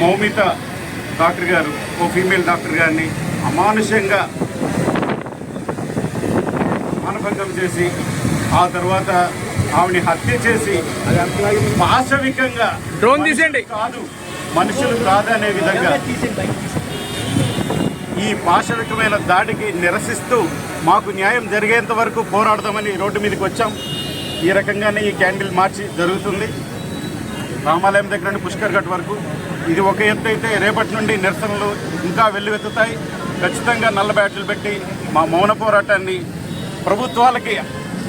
Moumita doctor గారు ఓ female doctor గారిని అమానుషంగా మానభంగం చేసి ఆ తర్వాత ఆవిని హత్య చేసి పాశవికంగా డ్రోన్ తీసేయండి. కాదు మనుషులు కాదనే విధంగా ఈ పాశవికమైన దాడికి నిరసిస్తూ మాకు న్యాయం జరిగేంత వరకు పోరాడదామని రోడ్డు మీదకి వచ్చాం ఈ రకంగానే ఈ క్యాండిల్ మార్చి జరుగుతుంది రామాలయం దగ్గర నుండి పుష్కర్ ఘట్ వరకు ఇది ఒక ఎత్తు అయితే రేపటి నుండి నిరసనలు ఇంకా వెల్లువెత్తుతాయి. ఖచ్చితంగా నల్ల బ్యాట్లు పెట్టి మా మౌన పోరాటాన్ని ప్రభుత్వాలకి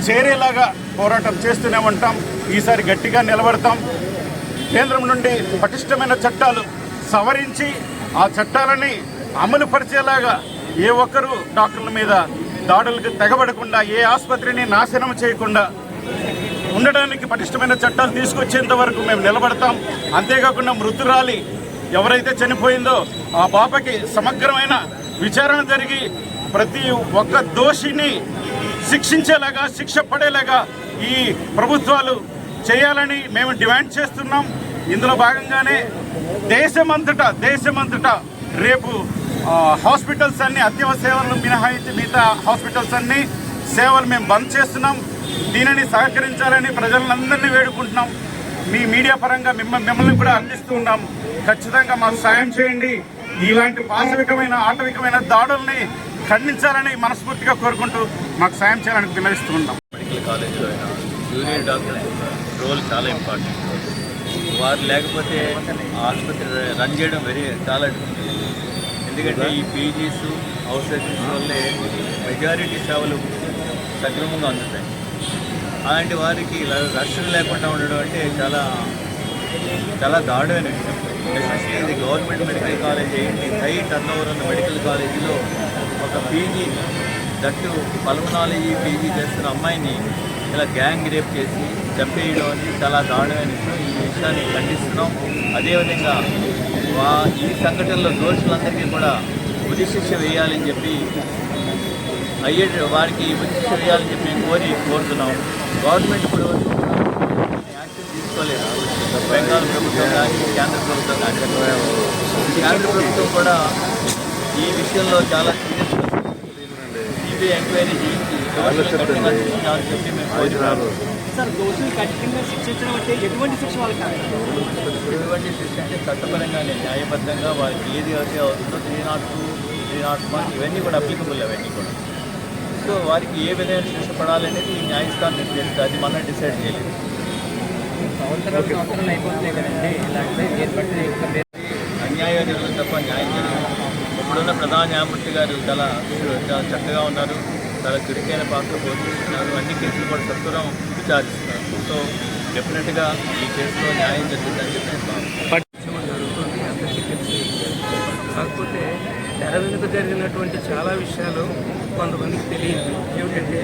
చేరేలాగా పోరాటం చేస్తూనే ఉంటాం. ఈసారి గట్టిగా నిలబడతాం. కేంద్రం నుండి పటిష్టమైన చట్టాలు సవరించి ఆ చట్టాలని అమలు పరిచేలాగా ఏ ఒక్కరు డాక్టర్ల మీద దాడులకు తెగబడకుండా ఏ ఆసుపత్రిని నాశనం చేయకుండా ఉండడానికి పటిష్టమైన చట్టాలు తీసుకొచ్చేంత వరకు మేము నిలబడతాం. అంతేకాకుండా మృతురాలి ఎవరైతే చనిపోయిందో ఆ పాపకి సమగ్రమైన విచారణ జరిగి ప్రతి ఒక్క దోషిని శిక్షించేలాగా శిక్ష పడేలాగా ఈ ప్రభుత్వాలు చేయాలని మేము డిమాండ్ చేస్తున్నాం. ఇందులో భాగంగానే దేశమంతటా దేశమంతటా రేపు హాస్పిటల్స్ అన్ని అత్యవసర సేవలను మినహాయించి మిగతా హాస్పిటల్స్ అన్ని సేవలు మేము బంద్ చేస్తున్నాం. దీనిని సహకరించాలని ప్రజలందరినీ వేడుకుంటున్నాం. మీ మీడియా పరంగా మిమ్మ మిమ్మల్ని కూడా అందిస్తూ ఉన్నాం. ఖచ్చితంగా మాకు సాయం చేయండి. ఇలాంటి పాశవికమైన ఆటవికమైన దాడుల్ని ఖండించాలని మనస్ఫూర్తిగా కోరుకుంటూ మాకు సాయం చేయాలని విన్నవిస్తూ ఉన్నాం. మెడికల్ కాలేజీలో జూనియర్ డాక్టర్ రోల్ చాలా ఇంపార్టెంట్. వారు లేకపోతే ఆసుపత్రి రన్ చేయడం వెరీ చాలా ఎందుకంటే ఈ పీజీస్ హౌస్ సర్వీస్ వల్లే మెజారిటీ సేవలు సక్రమంగా అందుతాయి. అలాంటి వారికి ర- రక్షణ లేకుండా ఉండడం అంటే చాలా చాలా దారుణమైన విషయం. ఎస్పెషల్లీ ఇది గవర్నమెంట్ మెడికల్ కాలేజ్ ఏంటి? హై టర్న్ ఓవర్ ఉన్న మెడికల్ కాలేజీలో ఒక పీజీ దట్టు పల్మనాలజీ పీజీ చేస్తున్న అమ్మాయిని ఇలా గ్యాంగ్ రేప్ చేసి చంపేయడం అనేది చాలా దారుణమైన విషయం. ఈ విషయాన్ని ఖండిస్తున్నాం. అదేవిధంగా ఈ సంఘటనలో దోషులందరికీ కూడా ఉరిశిక్ష వేయాలని చెప్పి అయ్యే వారికి శిక్ష వేయాలని చెప్పి మేము కోరి కోరుతున్నాం గవర్నమెంట్ ఇప్పుడు యాక్షన్ తీసుకోలేదు. బెంగాల్ ప్రభుత్వం కానీ కేంద్ర ప్రభుత్వం కానీ కేంద్ర ప్రభుత్వం కూడా ఈ విషయంలో చాలా సీరియస్ సిబిఐ ఎంక్వైరీ చేయించి చెప్పి మేము కోరుతున్నాము. ఎటువంటి శిక్ష అంటే చట్టపరంగానే న్యాయబద్ధంగా వారికి ఏది అయితే అవుతుందో three nought two three nought one ఇవన్నీ కూడా అప్లికబుల్ అవన్నీ కూడా. సో వారికి ఏ విధమైన శిక్ష పడాలనేది ఈ న్యాయస్థానం నిర్దేశిస్తుంది అది మనం డిసైడ్ చేయలేదు. అన్యాయం జరుగుతుంది తప్ప న్యాయం జరగదు. ఇప్పుడున్న ప్రధాన న్యాయమూర్తి గారు చాలా చాలా చక్కగా ఉన్నారు. చాలా చురుకైన పాత్ర పోషిస్తున్నారు. అన్ని కేసులు కూడా సత్వరం విచారిస్తున్నారు. సో డెఫినెట్గా ఈ కేసులో న్యాయం జరుగుతుందని చెప్పి. జరుగుతుంది. అందరికీ తెలిసి. కాకపోతే తెర వెనుక జరిగినటువంటి చాలా విషయాలు కొంతమందికి తెలియదు. ఏమిటంటే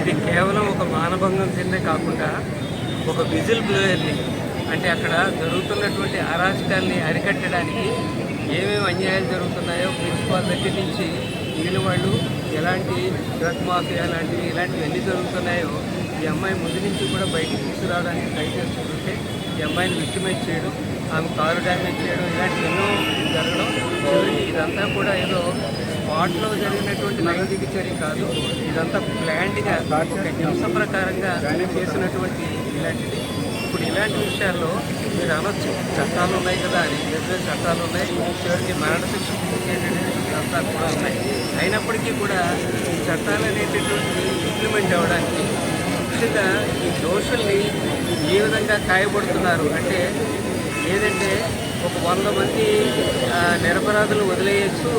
ఇది కేవలం ఒక మానభంగం కిందే కాకుండా ఒక విజిల్ బ్లోయర్ని అంటే అక్కడ జరుగుతున్నటువంటి అరాచకాల్ని అరికట్టడానికి ఏమేమి అన్యాయాలు జరుగుతున్నాయో ప్రిన్సిపాల్ దగ్గర నుంచి మిగిలిన వాళ్ళు ఎలాంటి డ్రగ్ మాఫియా లాంటివి ఇలాంటివి ఎన్ని జరుగుతున్నాయో ఈ అమ్మాయి ముందు నుంచి కూడా బయటకు తీసుకురావడానికి ట్రై చేస్తుంటే ఈ అమ్మాయిని విక్టిమైజ్ చేయడం ఆమె కారు డ్యామేజ్ చేయడం ఇలాంటి ఎన్నో జరగడం చివరికి ఇదంతా కూడా ఏదో స్పాట్లో జరిగినటువంటి లైంగిక చర్య కాదు. ఇదంతా ప్లాంట్గా ఒక హింస ప్రకారంగా చేసినటువంటి ఇలాంటిది. ఇప్పుడు ఇలాంటి విషయాల్లో మీరు అనొచ్చు. చట్టాలు ఉన్నాయి కదా అని వేరే చట్టాలు ఉన్నాయి. చివరికి మరణ శిక్ష ఇదంతా కూడా ఉన్నాయి. అయినప్పటికీ కూడా ఈ చట్టాలు అనేటటువంటి ఇంప్లిమెంట్ అవ్వడానికి ముఖ్యంగా ఈ దోషుల్ని ఏ విధంగా కాయబడుతున్నారు అంటే ఏదంటే ఒక వంద మంది నిరపరాధులు వదిలేయచ్చు.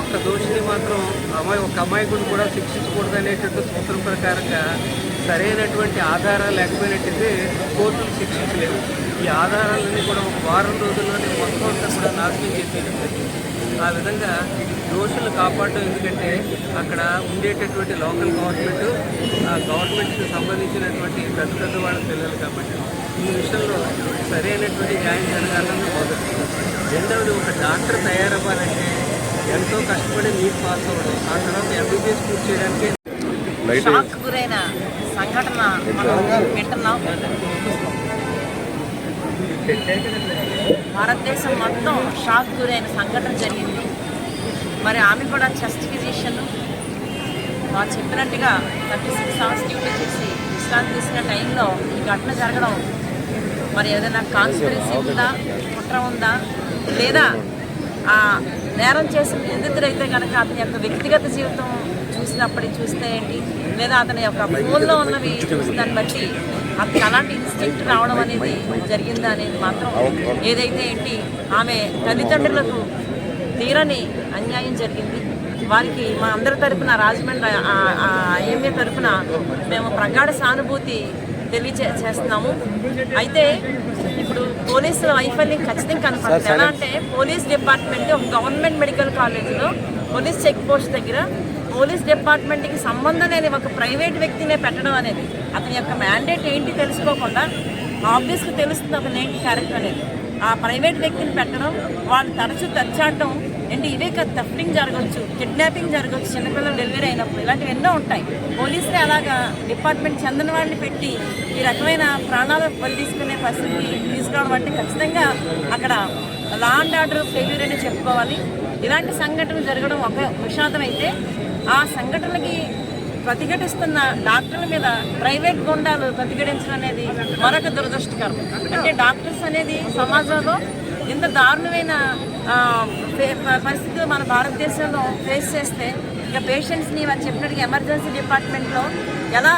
ఒక్క దోషిని మాత్రం అమ్మాయి ఒక అమాయకుడు కూడా శిక్షించకూడదు అనేటట్టు సూత్రం ప్రకారంగా సరైనటువంటి ఆధారాలు లేకపోయినట్టయితే కోర్టులు శిక్షించలేవు. ఈ ఆధారాలన్నీ కూడా ఒక వారం రోజుల్లోనే మొత్తం అంతా కూడా నాశనం చేసేయడం జరిగింది ఆ విధంగా దోషులు కాపాడడం ఎందుకంటే అక్కడ ఉండేటటువంటి లోకల్ గవర్నమెంట్ ఆ గవర్నమెంట్కి సంబంధించినటువంటి పెద్ద పెద్ద వాళ్ళ పిల్లలు కాబట్టి ఈ విషయంలో సరైనటువంటి న్యాయం జరగాలని మొదటి రెండవది ఒక డాక్టర్ తయారవ్వాలంటే ఎంతో కష్టపడి నీట్ పాస్ అవ్వడం. ఆ తర్వాత ఎంబీబీఎస్ పూర్తి చేయడానికి షాక్ గురైన సంఘటన మనం వింటున్నాం. భారతదేశం మొత్తం షాక్ గురైన సంఘటన జరిగింది. మరి ఆమె కూడా చెస్ట్ ఫిజిషియన్. వారు చెప్పినట్టుగా థర్టీ సిక్స్ అవర్స్ డ్యూటీ చేసి విశ్రాంతి తీసుకునే టైంలో ఈ ఘటన జరగడం మరి ఏదైనా కాన్స్పిరసీ ఉందా? కుట్ర ఉందా? లేదా ఆ నేరం చేసిన నిందితుడైతే కనుక అతని యొక్క వ్యక్తిగత జీవితం చూసినప్పటి చూస్తే ఏంటి? లేదా అతని యొక్క ఫోన్లో ఉన్నవి చూసిన దాన్ని బట్టి అతనికి అలాంటి ఇన్స్టింక్ట్ రావడం అనేది జరిగిందా అనేది మాత్రం ఏదైతే ఏంటి? ఆమె తల్లిదండ్రులకు తీరని అన్యాయం జరిగింది. వారికి మా అందరి తరఫున రాజమండ్రి ఐఎంఏ తరఫున మేము ప్రగాఢ సానుభూతి తెలియచే చేస్తున్నాము అయితే ఇప్పుడు పోలీసుల వైఫల్యం ఖచ్చితంగా కనపడుతుంది. ఎలా అంటే పోలీస్ డిపార్ట్మెంట్ ఒక గవర్నమెంట్ మెడికల్ కాలేజీలో పోలీస్ చెక్ పోస్ట్ దగ్గర పోలీస్ డిపార్ట్మెంట్కి సంబంధం లేని ఒక ప్రైవేట్ వ్యక్తినే పెట్టడం అనేది అతని యొక్క మ్యాండేట్ ఏంటి తెలుసుకోకుండా ఆబ్వియస్గా తెలుస్తుంది అతని ఏంటి క్యారెక్టర్ అనేది. ఆ ప్రైవేట్ వ్యక్తిని పెట్టడం వాళ్ళు తరచూ తెచ్చాడటం ఏంటి ఇవే కదా తఫ్లింగ్ జరగవచ్చు కిడ్నాపింగ్ జరగవచ్చు చిన్నపిల్లలు డెలివరీ అయినప్పుడు. ఇలాంటివి ఎన్నో ఉంటాయి. పోలీసులు అలాగా డిపార్ట్మెంట్ చెందిన వాడిని పెట్టి ఈ రకమైన ప్రాణాలు బలి తీసుకునే పరిస్థితి తీసుకురావడం అంటే ఖచ్చితంగా అక్కడ లా అండ్ ఆర్డర్ ఫెయిల్యూర్ అని చెప్పుకోవాలి. ఇలాంటి సంఘటనలు జరగడం ఒక విషాదం అయితే ఆ సంఘటనలకి ప్రతిఘటిస్తున్న డాక్టర్ల మీద ప్రైవేట్ గుండాలు ప్రతిఘటించడం అనేది మరొక దురదృష్టకరం. అంటే డాక్టర్స్ అనేది సమాజంలో ఇంత దారుణమైన పరిస్థితులు మన భారతదేశంలో ఫేస్ చేస్తే ఇక పేషెంట్స్ని వారు చెప్పినట్టుగా ఎమర్జెన్సీ డిపార్ట్మెంట్లో ఎలా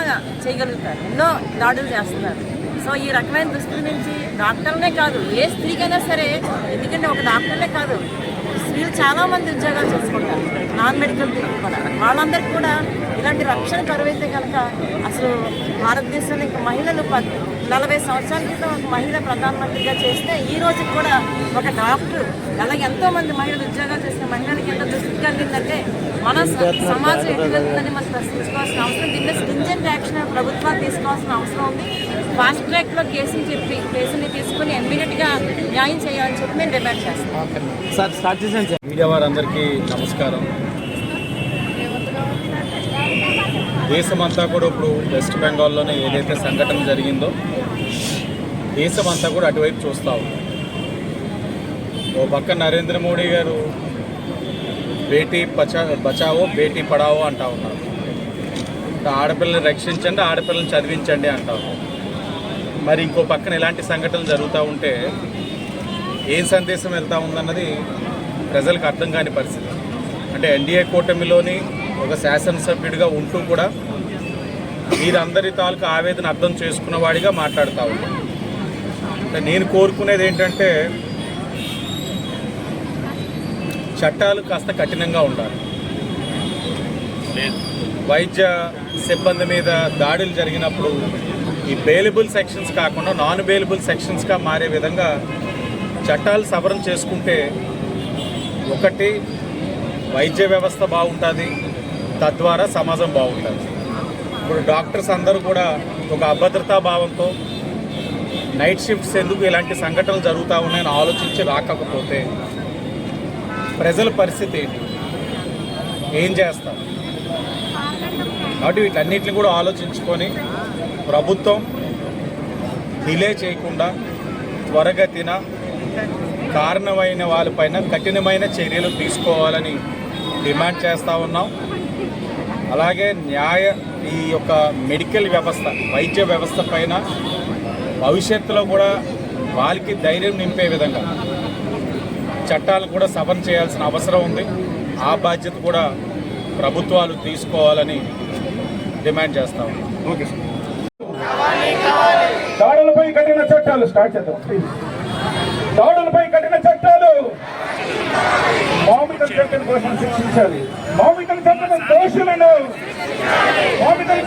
చేయగలుగుతారు? ఎన్నో దాడులు చేస్తున్నారు. సో ఈ రకమైన దుస్తుల నుంచి డాక్టర్లనే కాదు ఏ స్త్రీకైనా సరే ఎందుకంటే ఒక డాక్టర్లే కాదు స్త్రీలు చాలామంది ఉద్యోగాలు చేసుకుంటారు. నాన్ మెడికల్ పీపుల్ కూడా. వాళ్ళందరికీ కూడా ఇలాంటి రక్షణ కరువైతే కనుక అసలు భారతదేశంలో ఇంకా మహిళలు పద్ నలభై సంవత్సరాల క్రితం ఒక మహిళ ప్రధానమంత్రిగా చేస్తే ఈ రోజు కూడా ఒక డాక్టర్ అలాగే ఎంతో మంది మహిళలు ఉద్యోగాలు చేసిన మహిళలకి ఎంత దుస్థితి కలిగిందంటే మన సమాజం ఎటు వెళ్తుందని మనం ప్రశ్నించుకోవాల్సిన అవసరం దీన్ని స్టింజెంట్ యాక్షన్ ప్రభుత్వాలు తీసుకోవాల్సిన అవసరం ఉంది. ఫాస్ట్ ట్రాక్లో కేసుని చెప్పి కేసుని తీసుకుని ఇమ్మీడియట్గా న్యాయం చేయాలని చెప్పి మేము డిమాండ్ చేస్తాం. మీడియా వారందరికీ నమస్కారం. దేశమంతా కూడా ఇప్పుడు వెస్ట్ బెంగాల్లోనే ఏదైతే సంఘటన జరిగిందో దేశమంతా కూడా అటువైపు చూస్తూ ఉంది ఓ పక్క నరేంద్ర మోడీ గారు బేటీ బచా బచావో బేటీ పడావో అంటా ఉన్నారు. ఆడపిల్లని రక్షించండి ఆడపిల్లని చదివించండి అంటా ఉన్నారు. మరి ఇంకో పక్కన ఇలాంటి సంఘటనలు జరుగుతూ ఉంటే ఏం సందేశం వెళ్తా ఉందన్నది ప్రజలకు అర్థం కాని పరిస్థితి. అంటే ఎన్డీఏ కూటమిలోని ఒక శాసనసభ్యుడిగా ఉంటూ కూడా మీరందరి తాలూకు ఆవేదన అర్థం చేసుకున్న వాడిగా మాట్లాడుతూ అంటే నేను కోరుకునేది ఏంటంటే చట్టాలు కాస్త కఠినంగా ఉండాలి. వైద్య సిబ్బంది మీద దాడులు జరిగినప్పుడు ఈ బెయిలబుల్ సెక్షన్స్ కాకుండా నాన్ బెయిలబుల్ సెక్షన్స్గా మారే విధంగా చట్టాలు సవరణ చేసుకుంటే ఒకటి వైద్య వ్యవస్థ బాగుంటుంది తద్వారా సమాజం బాగుంటుంది. ఇప్పుడు డాక్టర్స్ అందరూ కూడా ఒక అభద్రతా భావంతో నైట్ షిఫ్ట్స్ ఎందుకు ఇలాంటి సంఘటనలు జరుగుతూ ఉన్నాయని ఆలోచించి రాకపోతే ప్రజల పరిస్థితి ఏంటి? ఏం చేస్తారు? కాబట్టి వీటన్నిటిని కూడా ఆలోచించుకొని ప్రభుత్వం డిలే చేయకుండా త్వరగతిన కారణమైన వాళ్ళపైన కఠినమైన చర్యలు తీసుకోవాలని డిమాండ్ చేస్తూ ఉన్నాం. అలాగే న్యాయ ఈ యొక్క మెడికల్ వ్యవస్థ వైద్య వ్యవస్థ పైన భవిష్యత్తులో కూడా వాళ్ళకి ధైర్యం నింపే విధంగా చట్టాలు కూడా సవరణ చేయాల్సిన అవసరం ఉంది. ఆ బాధ్యత కూడా ప్రభుత్వాలు తీసుకోవాలని డిమాండ్ చేస్తా ఉన్నాం. Okay sir. చట్టాలు స్టార్ట్ చేద్దాం దాడులపై కఠిన చట్టాలు. మౌమికల చట్టం కోసం శిక్షించాలి మౌమికల చట్టం దోషులను. మౌమికల